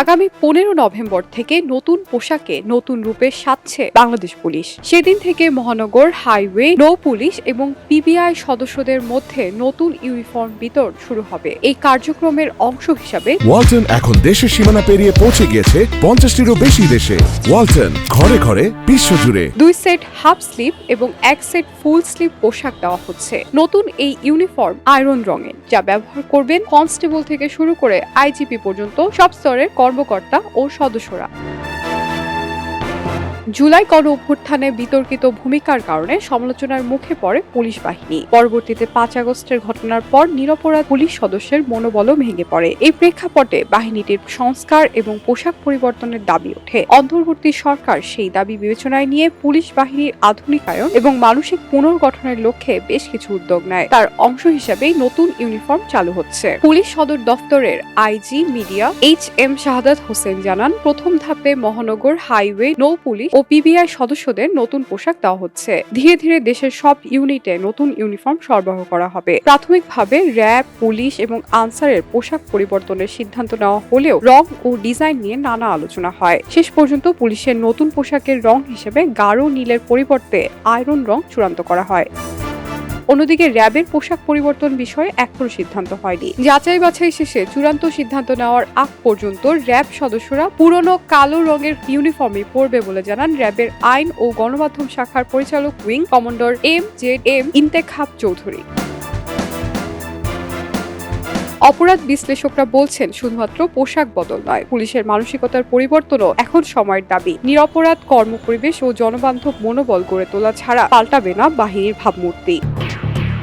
আগামী পনেরো নভেম্বর থেকে নতুন পোশাকে নতুন রূপে সাজছে বাংলাদেশ পুলিশ। সেদিন থেকে মহানগর হাইওয়ে নৌ পুলিশ এবং পিবিআই সদস্যদের মধ্যে নতুন ইউনিফর্ম বিতরণ শুরু হবে। এই কার্যক্রমের অংশ হিসাবে ওয়ালটন এখন দেশের সীমানা পেরিয়ে পৌঁছে গিয়েছে পঞ্চাশটিরও বেশি দেশে। ওয়ালটন ঘরে ঘরে বিশ্বজুড়ে। দুই সেট হাফ স্লিপ এবং এক সেট ফুল স্লিপ পোশাক দেওয়া হচ্ছে। নতুন এই ইউনিফর্ম আয়রন রঙের যা ব্যবহার করবেন কনস্টেবল থেকে শুরু করে আইজিপি পর্যন্ত সব স্তরের কর্মকর্তা ও সদস্যরা। জুলাই গণ অভ্যুত্থানে বিতর্কিত ভূমিকার কারণে সমালোচনার মুখে পড়ে পুলিশ বাহিনী। পরবর্তীতে পাঁচ আগস্টের ঘটনার পর নিরপরাধ পুলিশ সদস্যের মনোবলও ভেঙে পড়ে। এই প্রেক্ষাপটে বাহিনীটির সংস্কার এবং পোশাক পরিবর্তনের দাবি ওঠে। অন্তর্বর্তী সরকার সেই দাবি বিবেচনায় নিয়ে পুলিশ বাহিনীর আধুনিকায়ন এবং মানসিক পুনর্গঠনের লক্ষ্যে বেশ কিছু উদ্যোগ নেয়। তার অংশ হিসেবেই নতুন ইউনিফর্ম চালু হচ্ছে। পুলিশ সদর দফতরের IG media H M Shahadat Hossain জানান, প্রথম ধাপে মহানগর হাইওয়ে নৌ পুলিশ ও পিবিআই সদস্যদের নতুন পোশাক দেওয়া হচ্ছে। ধীরে ধীরে দেশের সব ইউনিটে নতুন ইউনিফর্ম সরবরাহ করা হবে। প্রাথমিকভাবে র্যাব, পুলিশ এবং আনসারের পোশাক পরিবর্তনের সিদ্ধান্ত নেওয়া হলেও রং ও ডিজাইন নিয়ে নানা আলোচনা হয়। শেষ পর্যন্ত পুলিশের নতুন পোশাকের রং হিসেবে গাঢ় নীলের পরিবর্তে আয়রন রং চূড়ান্ত করা হয়। অন্যদিকে র্যাবের পোশাক পরিবর্তন বিষয়ে এখনও সিদ্ধান্ত হয়নি। যাচাই বাছাই শেষে চূড়ান্ত সিদ্ধান্ত নেওয়ার আগ পর্যন্ত র্যাব সদস্যরা পুরনো কালো রঙের ইউনিফর্মে পরবে বলে জানান র্যাবের আইন ও গণমাধ্যম শাখার পরিচালক wing commander M Z M Intekhab Chowdhury. অপরাধ বিশ্লেষকরা বলছেন, শুধুমাত্র পোশাক বদল নয়, পুলিশের মানসিকতার পরিবর্তনও এখন সময়ের দাবি। নিরপরাধ কর্মপরিবেশ ও জনবান্ধব মনোবল গড়ে তোলা ছাড়া পাল্টাবে না বাহিনীর ভাবমূর্তি।